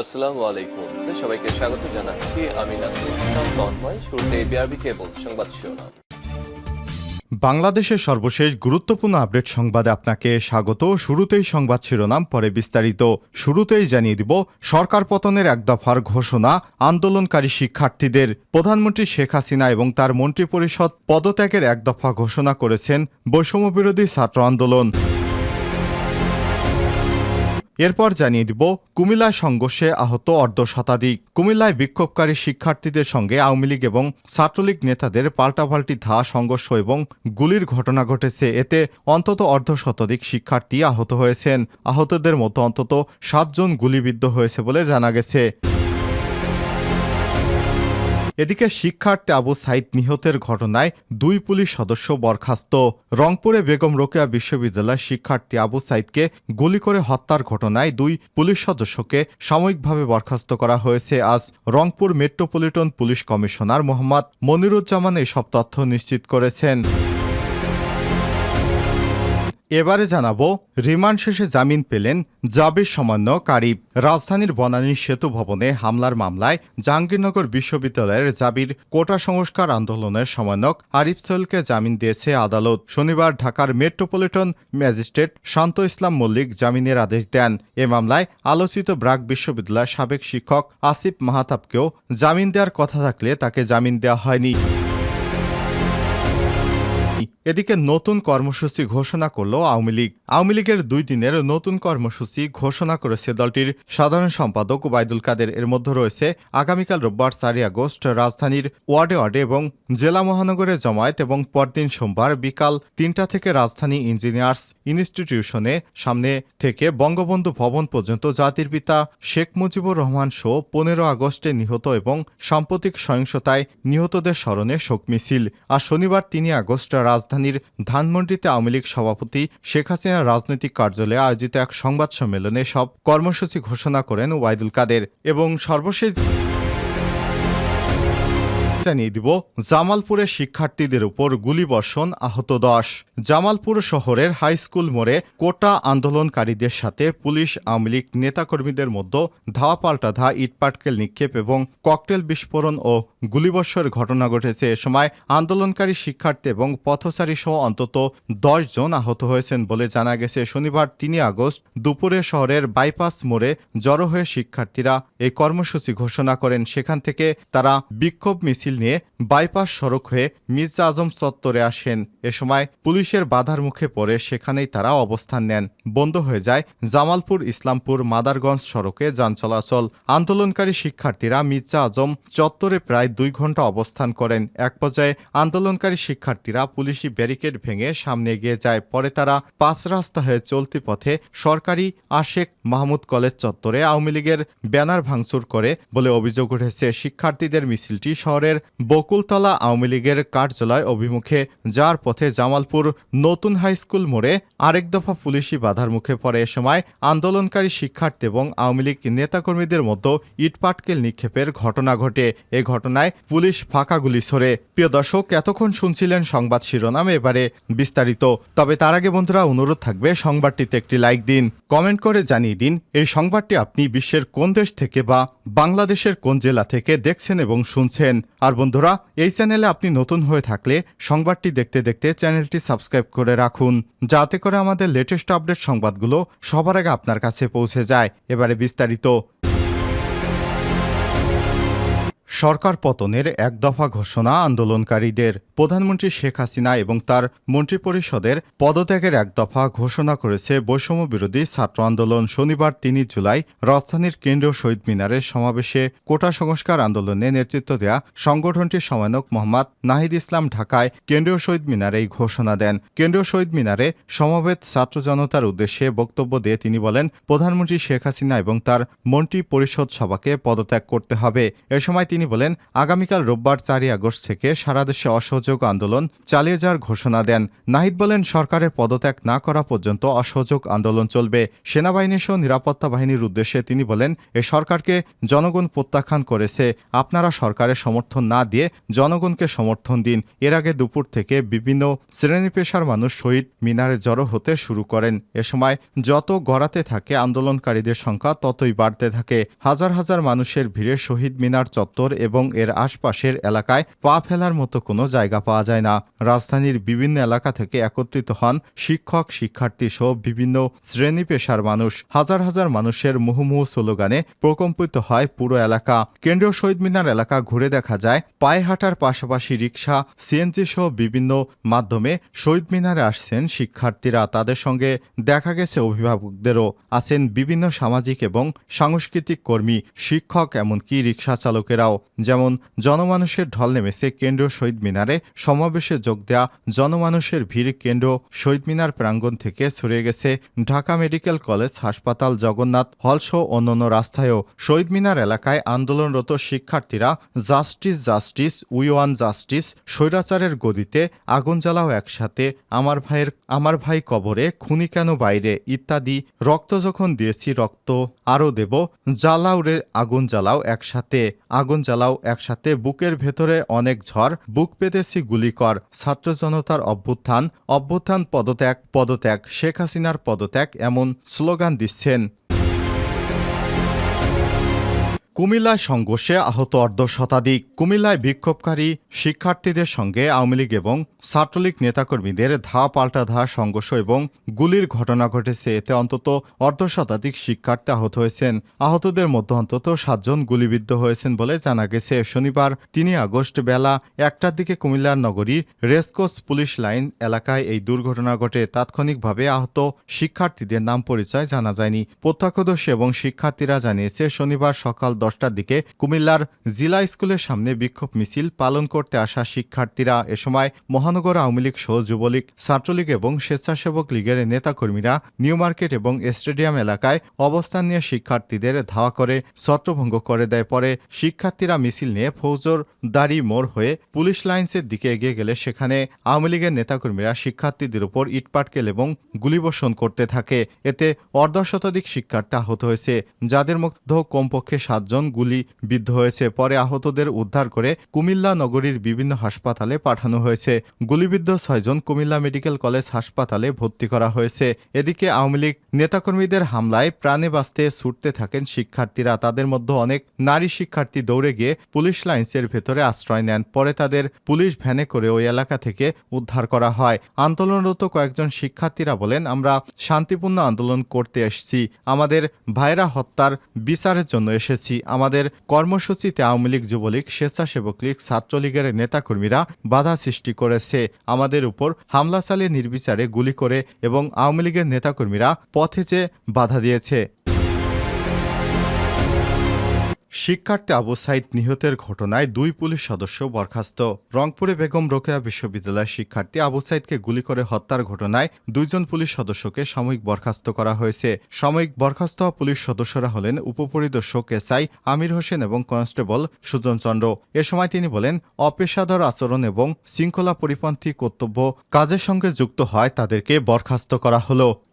আসসালামু আলাইকুম। সবাইকে স্বাগত জানাচ্ছি। আমি ইসলাম তন্ময়। শুরুতে বিআরবি কেবল সংবাদ শিরোনাম। বাংলাদেশের সর্বশেষ গুরুত্বপূর্ণ আপডেট সংবাদে আপনাকে স্বাগত। শুরুতেই সংবাদ শিরোনাম, পরে বিস্তারিত। শুরুতেই জানিয়ে দিব, সরকার পতনের এক দফার ঘোষণা, আন্দোলনকারী শিক্ষার্থীদের। প্রধানমন্ত্রী শেখ হাসিনা এবং তার মন্ত্রিপরিষদ পদত্যাগের এক দফা ঘোষণা করেছেন বৈষম্যবিরোধী ছাত্র আন্দোলন। এরপর জানিয়ে দিব, কুমিল্লায় সংঘর্ষে আহত অর্ধ শতাধিক। কুমিল্লায় বিক্ষোভকারী শিক্ষার্থীদের সঙ্গে আওয়ামী লীগ এবং ছাত্রলীগ নেতাদের পাল্টাপাল্টি ধা সংঘর্ষ এবং গুলির ঘটনা ঘটেছে। এতে অন্তত অর্ধ শতাধিক শিক্ষার্থী আহত হয়েছেন। আহতদের মতো অন্তত সাতজন গুলিবিদ্ধ হয়েছে বলে জানা গেছে। এদিকে শিক্ষার্থী আবু সাইদ নিহতের ঘটনায় দুই পুলিশ সদস্য বরখাস্ত। রংপুরে বেগম রোকেয়া বিশ্ববিদ্যালয়ের শিক্ষার্থী আবু সাইদকে গুলি করে হত্যার ঘটনায় দুই পুলিশ সদস্যকে সাময়িকভাবে বরখাস্ত করা হয়েছে। আজ Rangpur metropolitan police commissioner Mohammad Moniruzzaman এসব তথ্য নিশ্চিত করেছেন। এবারে জানাব, রিমান্ড শেষে জামিন পেলেন জাবির সামান্য কারিব। রাজধানীর বনানী সেতু ভবনে হামলার মামলায় জাহাঙ্গীরনগর বিশ্ববিদ্যালয়ের জাবির কোটা সংস্কার আন্দোলনের সমন্বয়ক আরিফ সোহেলকে জামিন দিয়েছে আদালত। শনিবার ঢাকার মেট্রোপলিটন ম্যাজিস্ট্রেট শান্ত ইসলাম মল্লিক জামিনের আদেশ দেন। এ মামলায় আলোচিত ব্রাক বিশ্ববিদ্যালয়ের সাবেক শিক্ষক আসিফ মাহাতাবকেও জামিন দেওয়ার কথা থাকলে তাকে জামিন দেওয়া হয়নি। এদিকে নতুন কর্মসূচি ঘোষণা করল আওয়ামী লীগ। আওয়ামী লীগের দুই দিনের নতুন কর্মসূচি ঘোষণা করেছে দলটির সাধারণ সম্পাদক ওবায়দুল কাদের। এর মধ্যে রয়েছে আগামীকাল রোববার চারই আগস্ট রাজধানীর ওয়ার্ডে ওয়ার্ডে এবং জেলা মহানগরে জমায়েত এবং পরদিন সোমবার বিকাল তিনটা থেকে রাজধানী ইঞ্জিনিয়ার্স ইনস্টিটিউশনে সামনে থেকে বঙ্গবন্ধু ভবন পর্যন্ত জাতির পিতা শেখ মুজিবুর রহমান শো পনেরো আগস্টে নিহত এবং সাম্প্রতিক সহিংসতায় নিহতদের স্মরণে শোক মিছিল। আর শনিবার তিন আগস্ট রাজধানীর ধানমন্ডিতে আওয়ামী লীগ সভাপতি শেখ হাসিনার রাজনৈতিক কার্যালয়ে আয়োজিত এক সংবাদ সম্মেলনে সব কর্মসূচি ঘোষণা করেন ওয়াইদুল কাদের এবং সর্বশেষ জানিয়ে দিব জামালপুরে শিক্ষার্থীদের উপর গুলিবর্ষণ আহত দশ। জামালপুর শহরের হাই স্কুল মোড়ে কোটা আন্দোলনকারীদের সাথে পুলিশ, আওয়ামী লীগ নেতাকর্মীদের মধ্যে ধাওয়া পাল্টা ধা ইটপাটকেল নিক্ষেপ এবং ককটেল বিস্ফোরণ ও গুলিবর্ষের ঘটনা ঘটেছে। এ সময় আন্দোলনকারী শিক্ষার্থী এবং পথচারী সহ অন্তত দশ জন আহত হয়েছেন বলে জানা গেছে। শনিবার তিনই আগস্ট দুপুরে শহরের বাইপাস মোড়ে জড়ো হয়ে শিক্ষার্থীরা এই কর্মসূচি ঘোষণা করেন। সেখান থেকে তারা বিক্ষোভ মিছিল নিয়ে বাইপাস সড়ক হয়ে মির্জা আজম চত্বরে আসেন। এ সময় পুলিশের বাধার মুখে পড়ে সেখানেই তারা অবস্থান নেন। বন্ধ হয়ে যায় জামালপুর ইসলামপুর মাদারগঞ্জ সড়কে যান চলাচল। আন্দোলনকারী শিক্ষার্থীরা মির্জা আজম চত্বরে প্রায় দুই ঘণ্টা অবস্থান করেন। এক পর্যায়ে আন্দোলনকারী শিক্ষার্থীরা পুলিশি ব্যারিকেড ভেঙে সামনে এগিয়ে যায়। পরে তারা পাঁচ রাস্তা হয়ে চলতি পথে সরকারি আশেক মাহমুদ কলেজ চত্বরে আওয়ামী লীগের ব্যানার ভাঙচুর করে বলে অভিযোগ উঠেছে। শিক্ষার্থীদের মিছিলটি শহরের বকুলতলা আওয়ামী লীগের কার্যালয় অভিমুখে। যার পথে জামালপুর নতুন হাই স্কুল মোড়ে আরেক দফা পুলিশি বাধার মুখে পড়ে। এ সময় আন্দোলনকারী শিক্ষার্থী এবং আওয়ামী লীগ নেতাকর্মীদের মধ্যে ইটপাটকেল নিক্ষেপের ঘটনা ঘটে। এ ঘটনায় পুলিশ ফাঁকা গুলি ছোড়ে। প্রিয় দর্শক, এতক্ষণ শুনছিলেন সংবাদ শিরোনাম। এবারে বিস্তারিত। তবে তার আগে বন্ধুরা, অনুরোধ থাকবে সংবাদটিতে একটি লাইক দিন, কমেন্ট করে জানিয়ে দিন। এই সংবাদটি আপনি বিশ্বের কোন দেশ থেকে বা বাংলাদেশের কোন জেলা থেকে দেখছেন এবং শুনছেন। আর বন্ধুরা, এই চ্যানেলে আপনি নতুন হয়ে থাকলে সংবাদটি দেখতে দেখতে চ্যানেলটি সাবস্ক্রাইব করে রাখুন, যাতে করে আমাদের লেটেস্ট আপডেট সংবাদগুলো সবার আগে আপনার কাছে পৌঁছে যায়। এবারে বিস্তারিত। সরকার পতনের এক দফা ঘোষণা আন্দোলনকারীদের, প্রধানমন্ত্রী শেখ হাসিনা এবং তার মন্ত্রিপরিষদের পদত্যাগের এক দফা ঘোষণা করেছে বৈষম্য বিরোধী ছাত্র আন্দোলন শনিবার তিন জুলাই রাজধানীর কেন্দ্রীয় শহীদ মিনারের সমাবেশে কোটা সংস্কার আন্দোলনে নেতৃত্ব দেয়া সংগঠনটির সমন্বয়ক মোহাম্মদ নাহিদ ইসলাম ঢাকায় কেন্দ্রীয় শহীদ মিনারে এই ঘোষণা দেন। কেন্দ্রীয় শহীদ মিনারে সমবেত ছাত্র জনতার উদ্দেশ্যে বক্তব্য দিয়ে তিনি বলেন, প্রধানমন্ত্রী শেখ হাসিনা এবং তার মন্ত্রী পরিষদ সভাকে পদত্যাগ করতে হবে। এ সময় তিনি তিনি বলেন, আগামীকাল রোববার চারই আগস্ট থেকে সারা দেশে অসহযোগ আন্দোলন চালিয়ে যাওয়ার ঘোষণা দেন। নাহিদ বলেন, সরকারের পদত্যাগ না করা পর্যন্ত অসহযোগ আন্দোলন চলবে। সেনাবাহিনী সহ নিরাপত্তা বাহিনীর উদ্দেশ্যে তিনি বলেন, এ সরকারকে জনগণ প্রত্যাখ্যান করেছে। আপনারা সরকারের সমর্থন না দিয়ে জনগণকে সমর্থন দিন। এর আগে দুপুর থেকে বিভিন্ন শ্রেণি পেশার মানুষ শহীদ মিনারে জড়ো হতে শুরু করেন। এ সময় যত গড়াতে থাকে আন্দোলনকারীদের সংখ্যা, ততই বাড়তে থাকে। হাজার হাজার মানুষের ভিড়ে শহীদ মিনার চত্বর এবং এর আশপাশের এলাকায় পা ফেলার মতো কোনো জায়গা পাওয়া যায় না। রাজধানীর বিভিন্ন এলাকা থেকে একত্রিত হন শিক্ষক, শিক্ষার্থী সহ বিভিন্ন শ্রেণি পেশার মানুষ। হাজার হাজার মানুষের মুহুমুহু স্লোগানে প্রকম্পিত হয় পুরো এলাকা। কেন্দ্রীয় শহীদ মিনার এলাকা ঘুরে দেখা যায় পায়ে হাঁটার পাশাপাশি রিক্সা সিএনজি সহ বিভিন্ন মাধ্যমে শহীদ মিনারে আসছেন শিক্ষার্থীরা। তাদের সঙ্গে দেখা গেছে অভিভাবকদেরও। আছেন বিভিন্ন সামাজিক এবং সাংস্কৃতিক কর্মী, শিক্ষক, এমনকি রিক্সা চালকেরাও। যেমন জনমানুষের ঢল নেমেছে কেন্দ্র শহীদ মিনারে, সমাবেশে যোগ দেয়া জনমানুষের ভিড় কেন্দ্র শহীদ মিনার প্রাঙ্গণ থেকে ছড়িয়ে গেছে ঢাকা মেডিকেল কলেজ হাসপাতাল, জগন্নাথ হলসহ অন্যান্য রাস্তায়ও শহীদ মিনার এলাকায় আন্দোলনরত শিক্ষার্থীরা justice justice, we want justice স্বৈরাচারের গদিতে আগুন জ্বালাও একসাথে, আমার ভাইয়ের, আমার ভাই কবরে খুনি কেন বাইরে? ইত্যাদি, রক্ত যখন দিয়েছি রক্ত আরও দেব, জ্বালাও রে, আগুন জ্বালাও একসাথে, আগুন জ্বালাও একসাথে বুকের ভেতরে অনেক ঝড়, বুক পেতেছি গুলি কর, ছাত্র জনতার অভ্যুত্থান অভ্যুত্থান পদত্যাগ পদত্যাগ, শেখ হাসিনার পদত্যাগ এমন স্লোগান দিচ্ছেন। কুমিল্লায় সংঘর্ষে আহত অর্ধ শতাধিক কুমিল্লায় বিক্ষোভকারী শিক্ষার্থীদের সঙ্গে আওয়ামী লীগ এবং ছাত্রলীগ নেতাকর্মীদের ধা পাল্টা ধা সংঘর্ষ এবং গুলির ঘটনা ঘটেছে। এতে অন্তত অর্ধ শতাধিক শিক্ষার্থী আহত হয়েছেন। আহতদের মধ্যে অন্তত সাতজন গুলিবিদ্ধ হয়েছেন বলে জানা গেছে। শনিবার তিন আগস্ট বেলা একটার দিকে কুমিল্লার নগরীর রেসকোস পুলিশ লাইন এলাকায় এই দুর্ঘটনা ঘটে। তাৎক্ষণিকভাবে আহত শিক্ষার্থীদের নাম পরিচয় জানা যায়নি। প্রত্যক্ষদর্শী এবং শিক্ষার্থীরা জানিয়েছে, শনিবার সকাল দশটার দিকে কুমিল্লার জিলা স্কুলের সামনে বিক্ষোভ মিছিল পালন করতে আসা শিক্ষার্থীরা এ সময় মহানগর আওয়ামী লীগ সহ যুবলীগ, ছাত্রলীগ এবং স্বেচ্ছাসেবক লীগের নেতাকর্মীরা নিউ মার্কেট এবং স্টেডিয়াম এলাকায় অবস্থান নিয়ে শিক্ষার্থীদের ধাওয়া করে ছত্রভঙ্গ করে দেয়। পরে শিক্ষার্থীরা মিছিল নিয়ে ফৌজর দাড়ি মোড় হয়ে পুলিশ লাইন্সের দিকে এগিয়ে গেলে সেখানে আওয়ামী লীগের নেতাকর্মীরা শিক্ষার্থীদের উপর ইটপাটকেল এবং গুলিবর্ষণ করতে থাকে। এতে অর্ধশতাধিক শিক্ষার্থী আহত হয়েছে, যাদের মধ্যে কমপক্ষে সাতজন গুলি বিদ্ধ হয়েছে। পরে আহতদের উদ্ধার করে কুমিল্লা নগরীর বিভিন্ন হাসপাতালে পাঠানো হয়েছে। গুলিবিদ্ধ ছয়জন কুমিল্লা মেডিকেল কলেজ হাসপাতালে ভর্তি করা হয়েছে। এদিকে আওয়ামী লীগ নেতাকর্মীদের হামলায় প্রাণে বাঁচতে ছুটতে থাকেন শিক্ষার্থীরা। তাদের মধ্যে অনেক নারী শিক্ষার্থী দৌড়ে গিয়ে পুলিশ লাইন্সের ভেতরে আশ্রয় নেন। পরে তাদের পুলিশ ভ্যানে করে ওই এলাকা থেকে উদ্ধার করা হয়। আন্দোলনরত কয়েকজন শিক্ষার্থীরা বলেন, আমরা শান্তিপূর্ণ আন্দোলন করতে এসেছি। আমাদের ভাইরা হত্যার বিচারের জন্য এসেছি। আমাদের কর্মসূচিতে আওয়ামী লীগ, যুবলীগ, স্বেচ্ছাসেবক লীগ, ছাত্রলীগের নেতাকর্মীরা বাধা সৃষ্টি করেছে। আমাদের উপর হামলা চালিয়ে নির্বিচারে গুলি করে এবং আওয়ামী লীগের নেতাকর্মীরা পথে যে বাধা দিয়েছে। শিক্ষার্থী আবু সাইদ নিহতের ঘটনায় দুই পুলিশ সদস্য বরখাস্ত। রংপুরে বেগম রোকেয়া বিশ্ববিদ্যালয়ের শিক্ষার্থী আবু সাইদকে গুলি করে হত্যার ঘটনায় দুইজন পুলিশ সদস্যকে সাময়িক বরখাস্ত করা হয়েছে। সাময়িক বরখাস্ত হওয়া পুলিশ সদস্যরা হলেন উপপরিদর্শক এসআই আমির হোসেন এবং কনস্টেবল সুজন চন্দ্র। এ সময় তিনি বলেন, অপেশাদার আচরণ এবং শৃঙ্খলা পরিপন্থী কর্তব্য কাজের সঙ্গে যুক্ত হয়, তাদেরকে বরখাস্ত করা হলো।